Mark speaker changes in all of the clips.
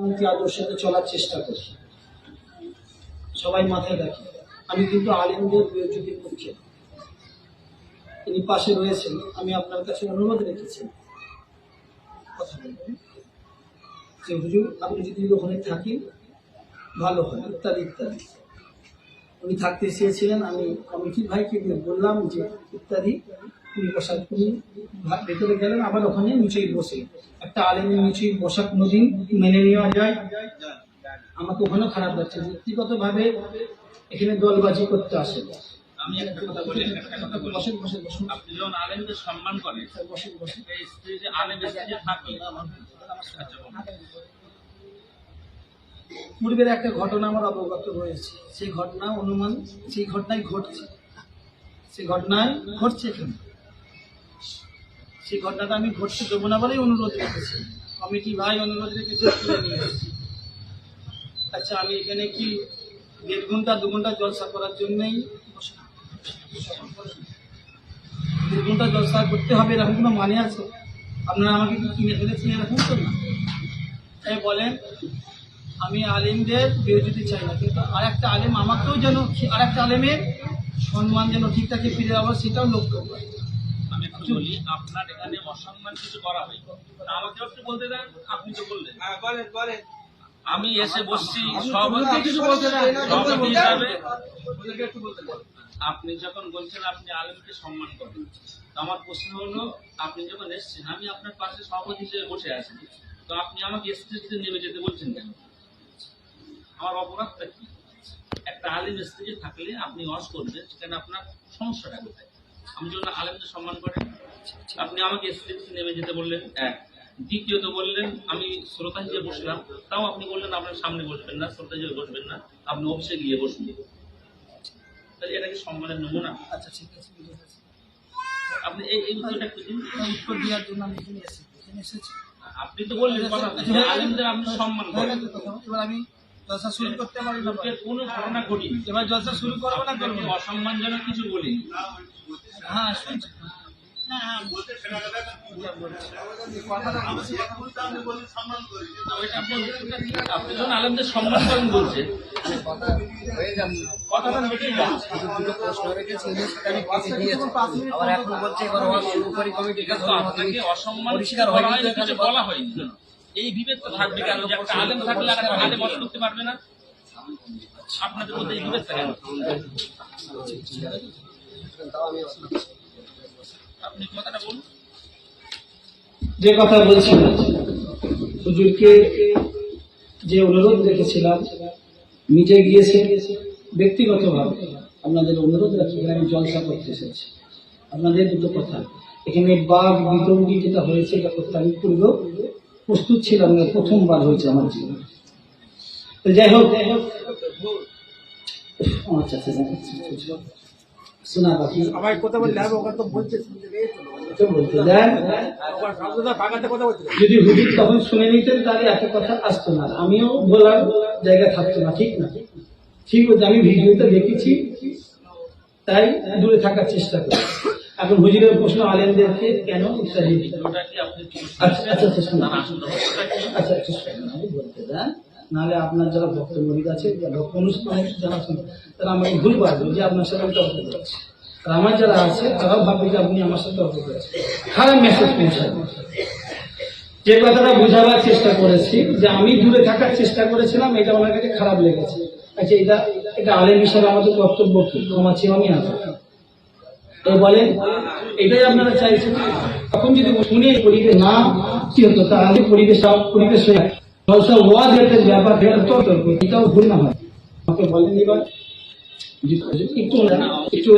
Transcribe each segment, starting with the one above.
Speaker 1: পন্থী আদর্শতে চলার চেষ্টা করি সবাই মাথায় রাখি, আমি কিন্তু আলেমদের বিরোধীর পক্ষে। তিনি পাশে রয়েছেন, আমি আপনার কাছে অনুরোধ রেখেছি। কথা যে হুজুর, আপনি যদি ওখানে থাকেন, ভালো হয়, ইত্যাদি ইত্যাদি। উনি থাকতে চেয়েছিলেন, আমি কমিটির ভাইকে বললাম যে, ইত্যাদি। উনি ভেতরে গেলেন আবার ওখানে নিচেই বসে। একটা আলেমের নিচেই বসা কোনোদিন মেনে নেওয়া যায়। আমাকে ওখানেও খারাপ লাগছে। ব্যক্তিগত ভাবে এখানে দলবাজি করতে আসে।
Speaker 2: আমি একটা কথা বলি একটা কথা বলি।
Speaker 1: বসেন বসেন বসুন
Speaker 2: আপনি যখন আলেমদের সম্মান করেন
Speaker 1: বসেন বসেন
Speaker 2: এই স্টেজে আলেম স্টেজে থাকে
Speaker 1: পূর্বের একটা ঘটনা আমার অবগত রয়েছে। সেই ঘটনা অনুমান সেই ঘটনায় ঘটছে। সেই ঘটনায় ঘটছে এখানে সেই ঘটনাটা আমি ঘটতে দেবো না বলেই অনুরোধ রেখেছি। কমিটি ভাই অনুরোধ রেখেছে তুলে নিয়ে এসেছি। আচ্ছা আমি এখানে কি দেড় ঘণ্টা, দু ঘণ্টা জলসা করার জন্যই দেড় ঘণ্টা জলসা করতে হবে, এরকম কোনো মানে আছে? আপনারা আমাকে কি কিনে ফেলেছেন এরকম তো না? তাই বলেন, আমি আলিমদের বিরোধিতা চাই না, কিন্তু আর একটা আলেম আমাকেও যেন আর একটা আলেমের সম্মান যেন ঠিকঠাক ফিরে যাব সেটাও লক্ষ্য করে।
Speaker 2: বলি আপনার এখানে অসম্মান কিছু করা হয় আমাকে একটু বলতে দেন আপনি তো বললেন। আমি এসে বসছি সভাপতি
Speaker 1: কিছু বলতে
Speaker 2: সভাপতি হিসাবে। আপনি যখন বলছেন আপনি আলেমকে সম্মান করেন তো আমার প্রশ্ন হলো আপনি যখন এসছেন আমি আপনার পাশে সভাপতি হিসেবে বসে আছি তো আপনি আমাকে স্টেজে নেমে যেতে বলছেন কেন? আমার অপরাধটা কি? একটা আলিম স্টেজে থাকলে আপনি অস করবেন সেখানে আপনার সমস্যাটা কোথায়? আমি যখন আলেমদের সম্মান করেন। আপনি আমাকে স্টেজে নেমে যেতে বললেন। এক দ্বিতীয়ত বললেন আমি শ্রোতা হিসেবে বসলাম। তাও আপনি বললেন আপনার সামনে বসবেন না শ্রোতা হিসেবে বসবেন না। আপনি অফিসে গিয়ে বসুন। তাহলে এটা কি সম্মানের নমুনা?
Speaker 1: আচ্ছা ঠিক আছে
Speaker 2: আপনি এই এই উত্তরটা একটু দিন।
Speaker 1: উত্তর দেওয়ার জন্য আমি এখানে এসেছি এখানে এসেছি।
Speaker 2: আপনি তো বললেন আলেমদের আপনি সম্মান করেন।
Speaker 1: এবার আমি জলসা শুরু করতে পারি না।
Speaker 2: কোনো ঘটনা ঘটিনি
Speaker 1: এবার জলসা শুরু করব না করব?
Speaker 2: অসম্মানজনক কিছু বলিনি।
Speaker 1: হ্যাঁ শুনছি।
Speaker 2: দিন। আপনি যখন সম্মান করেন
Speaker 3: বলছে।
Speaker 2: অসম্মান বলা হয়নি। এই বিভেদ তো থাকবে কেন? একটা আলেম থাকলে আর আলেম অস করতে পারবে না। আপনাদের মধ্যে এই
Speaker 3: তাও আমি
Speaker 2: আপনি কথাটা বলুন।
Speaker 1: যে কথা বলছিলাম হুজুরকে যে অনুরোধ রেখেছিলাম নিজে গিয়েছে ব্যক্তিগতভাবে। আপনাদের অনুরোধ রাখি আমি জলসা করতে এসেছি। আপনাদের দুটো কথা। এখানে বাঘ বিতঙ্গি যেটা হয়েছে এটা করতে আমি পূর্ব প্রস্তুত ছিলাম না প্রথমবার হয়েছে আমার জীবনে। তো যাই হোক আচ্ছা আচ্ছা। শোনা বাকি।
Speaker 4: আমার কথা বললে আমি ওখানে তো বলছে
Speaker 1: যদি হুজুর তখন শুনে নিতেন তাহলে এত কথা আসতো না। আমিও বলার জায়গা থাকতো না ঠিক না? ঠিক বলছে আমি ভিডিওতে দেখেছি তাই দূরে থাকার চেষ্টা করি। এখন হুজুরের প্রশ্ন আলেমদেরকে কেন ইত্যাদি আচ্ছা আচ্ছা আচ্ছা
Speaker 2: কি?
Speaker 1: আচ্ছা আচ্ছা বলতে দেন নাহলে আপনার যারা ভক্তমরিদ আছে ভক্ত অনুষ্ঠানে যারা শুনে তারা আমাকে ভুল পারবে যে আপনার সাথে আমি তর্ক করছি। আর আমার যারা আছে তারাও ভাববে যে আপনি আমার সাথে তর্ক করেছেন। খারাপ মেসেজ পৌঁছাবে যে কথাটা বোঝাবার চেষ্টা করেছি যে আমি দূরে থাকার চেষ্টা করেছিলাম এটা আমার কাছে খারাপ লেগেছে। আচ্ছা এটা এটা আলেম হিসাবে আমাদের কর্তব্য কি? ক্ষমা চেয়ে আমি আসব তো বলেন এটাই আপনারা চাইছেন? এখন যদি শুনে পরিবেশ না কি হতো তাহলে পরিবেশ পরিবেশ হয়ে ওয়াজ এর ব্যাপার এটা তো এটাও ভুল না হয়। আমাকে বলেন এবার। একটু একটু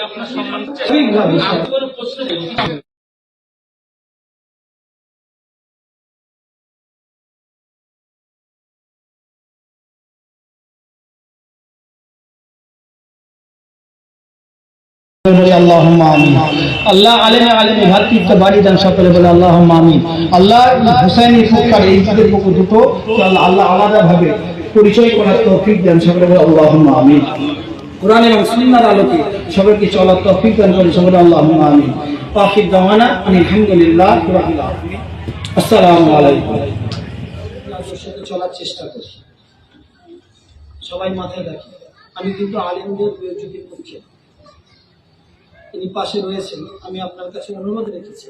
Speaker 2: আপনার সম্মান করি
Speaker 1: আল্লাহ আলেমে ভাতৃত্ব বাড়ি সকলে বলে আল্লাহুম্মা আমিন। আল্লাহ হুসাইনি ফুকার এই পক্ষ দুটো আল্লাহ আল্লাহ আলাদা পরিচয় করার তৌফিক দেন সকলে বলে আল্লাহুম্মা আমিন। কোরআন এবং আলোকে সবাইকে চলার তৌফিক দান করেন সকলে আল্লাহুম্মা আমিন। দাওয়ানা আলহামদুলিল্লাহ আলাইকুম। চলার চেষ্টা করি। সবাই মাথায় রাখি, আমি কিন্তু আলিমদের পক্ষে না। তিনি পাশে রয়েছেন, আমি আপনার কাছে অনুরোধ রেখেছি।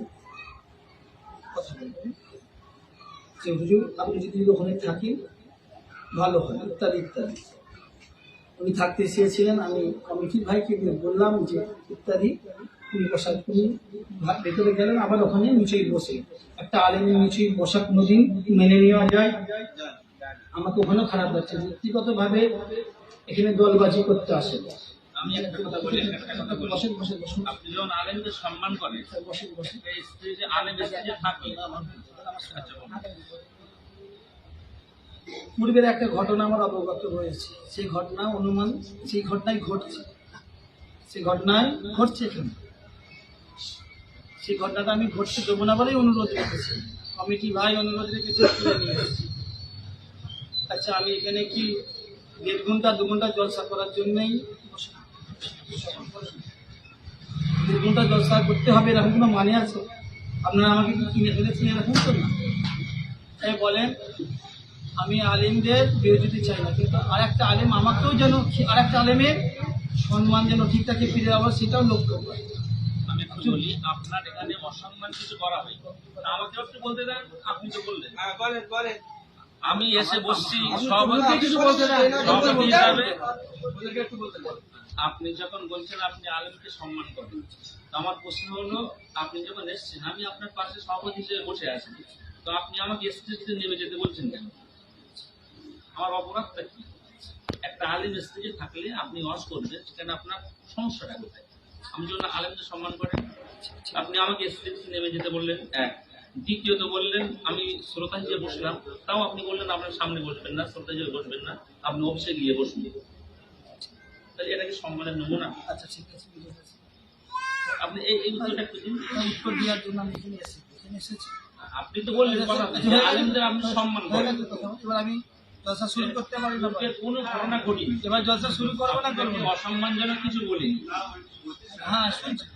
Speaker 1: যে হুজুর, আপনি যদি ওখানে থাকেন, ভালো হয়, ইত্যাদি ইত্যাদি। উনি থাকতে চেয়েছিলেন, আমি কমিটির ভাইকে বললাম যে, ইত্যাদি, উনি বসার উনি ভেতরে গেলেন, আবার ওখানে নিচেই বসে। একটা আলেমের নিচেই বসা কোনোদিন মেনে নেওয়া যায়। আমাকে ওখানেও খারাপ লাগছে ব্যক্তিগতভাবে এখানে দলবাজি করতে আসে
Speaker 2: আমি একটা কথা বলি একটা কথা বলি আপনি যখন আলেমদের সম্মান করেন এই স্টেজে আলেম স্টেজে থাকে আচ্ছা
Speaker 1: পূর্বের একটা ঘটনা আমার অবগত রয়েছে সেই ঘটনা অনুমান সেই ঘটনায় ঘটছে সেই ঘটনায় ঘটছে এখানে সেই ঘটনাটা আমি ঘটতে দেবো না বলেই অনুরোধ রেখেছি কমিটি ভাই অনুরোধ এসেছি আচ্ছা আমি এখানে কি দেড় ঘণ্টা দু ঘণ্টা জলসা করার জন্যই দু ঘণ্টা জলসা করতে হবে এরকম কোনো মানে আছে? আপনারা আমাকে কি কিনে ফেলেছেন এরকম তো না? তাই বলেন আমি আলিমদের বিরোধিতা চাই না কিন্তু আর একটা আলেম আমাকেও যেন আর একটা আলেমের সম্মান যেন ঠিক থাকে ফিরে যাওয়ার সেটাও লক্ষ্য করে।
Speaker 2: আমি একটু বলি আপনার এখানে অসম্মান কিছু করা হয় তা আমাকে একটু বলতে দেন আপনি তো বললেন। আমি এসে বসছি সভাপতি সভাপতি হিসাবে আপনি যখন বলছেন আপনি আলেমকে সম্মান করেন তো আমার প্রশ্ন হলো আপনি যখন এসেছেন আমি আপনার পাশে সভাপতি হিসেবে বসে আছি তো আপনি আমাকে স্টেজে নেমে যেতে বলছেন কেন? আমার অপরাধটা কি? একটা আলিম স্টেজে থাকলে আপনি অস করবেন সেখানে আপনার সমস্যাটা কোথায়? আমি যখন আলেমদের সম্মান করেন আপনি আমাকে স্টেজে নেমে যেতে বললেন এক। দ্বিতীয়ত বললেন আমি শ্রোতা হিসেবে বসলাম। তাও আপনি বললেন আপনার সামনে বসবেন না শ্রোতা হিসেবে বসবেন না আপনি অফিসে গিয়ে বসবেন তাহলে এটা কি সম্মানের নমুনা?
Speaker 1: আচ্ছা ঠিক আছে
Speaker 2: আপনি এই এই উত্তরটা একটু দিন।
Speaker 1: উত্তর দেওয়ার জন্য আমি এখানে এসেছি এখানে এসেছি।
Speaker 2: আপনি তো বললেন কথা আলেমদের আপনি সম্মান করেন।
Speaker 1: এবার আমি জলসা শুরু করতে পারি না।
Speaker 2: কোনো ঘটনা
Speaker 1: এবার জলসা শুরু করব না করব
Speaker 2: অসম্মানজনক কিছু বলিনি।
Speaker 1: হ্যাঁ শুনছি।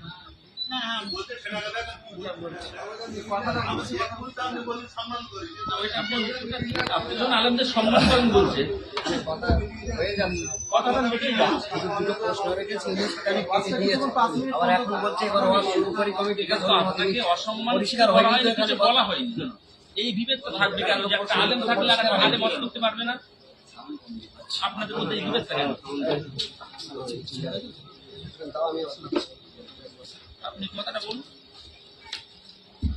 Speaker 2: আপনি যখন আলেমদের সম্মান করেন
Speaker 3: বলছে।
Speaker 2: বলা হয়নি। এই বিভেদ তো থাকবে কেন? যে একটা আলেম থাকলে আর একটা আলেম অস করতে পারবে না। আপনাদের মধ্যে এই কথাটা বলুন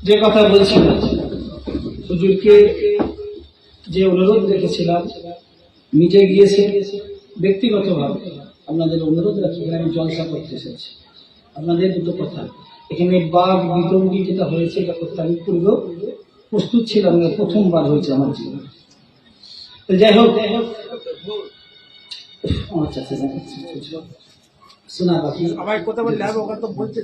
Speaker 1: যে কথা বলছিলাম হুজুরকে যে অনুরোধ রেখেছিলাম নিজে গিয়েছে ব্যক্তিগতভাবে। আপনাদের অনুরোধ রাখি আমি জলসা করতে এসেছি। আপনাদের দুটো কথা। এখানে বাঘ বিতঙ্গি যেটা হয়েছে এটা করতে আমি পূর্বেও প্রস্তুত ছিলাম না প্রথমবার হয়েছে আমার জীবনে। যাই হোক যাই হোক আচ্ছা, আচ্ছা। শোনা বাকি।
Speaker 4: সবাই কথা বললে হবে ওখানে তো বলছে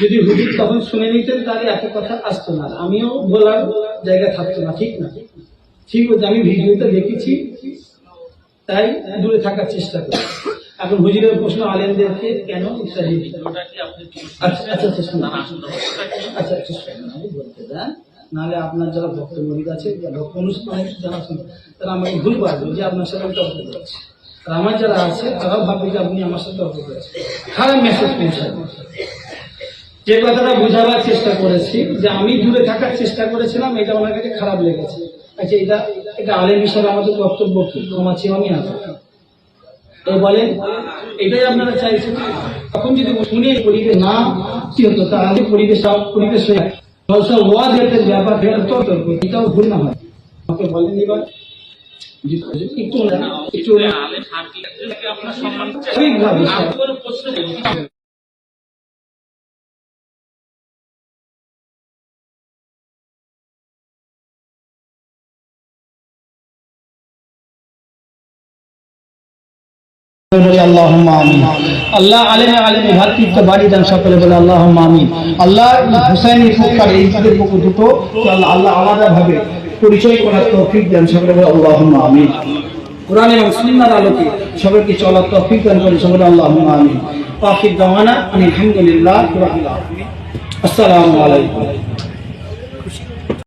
Speaker 1: যদি হুজুর তখন শুনে নিতেন তাহলে এত কথা আসতো না। আমিও বলার জায়গা থাকতো না ঠিক না? ঠিক বলছে আমি ভিডিওতে দেখেছি তাই দূরে থাকার চেষ্টা করি। এখন হুজুরের প্রশ্ন আলেমদেরকে কেন
Speaker 2: কি
Speaker 1: আচ্ছা আচ্ছা আচ্ছা? আচ্ছা আচ্ছা নাহলে আপনার যারা ভক্ত ভক্তমরিদ আছে, যারা অনুষ্ঠানে যারা শুনে তারা আমাকে ভুল পারবে যে আপনার সাথে আমি তর্ক করেছি আর আমার যারা আছে তারাও ভাববে যে আপনি আমার সাথে তর্ক করেছেন খারাপ মেসেজ পৌঁছাবে যে কথাটা বোঝাবার চেষ্টা করেছি, যে আমি দূরে থাকার চেষ্টা করেছিলাম, এটা আমার কাছে খারাপ লেগেছে। আচ্ছা এটা এটা আলেম হিসাবে আমাদের বক্তব্য কি? ক্ষমা চেয়ে আমি তো বলেন, এটাই আপনারা চাইছেন? তখন যদি শুনে পরিবেশ না, কি হতো? তাহলে পরিবেশ পরিবেশ হয়ে জলসা ওয়াজ এর ব্যাপার ফেরার তো এটাও ভুল না হয়। আমাকে বলেন এবার? একটু একটু
Speaker 2: আপনার সম্মান
Speaker 1: বলে আল্লাহ আল্লাহ ভাতৃত্ব, বাড়ি দেন সকলে বলে আল্লাহ আল্লাহ পক্ষ দুটো আল্লাহ আল্লাহ পরিচয় করার তৌফিক দেন সকলে বলে আল্লাহ আমিন। কোরআন এবং সুন্নাহর আলোকে সবাইকে চলার তৌফিক দান করে সকলে আল্লাহ পাখির আসসালামু আলাইকুম।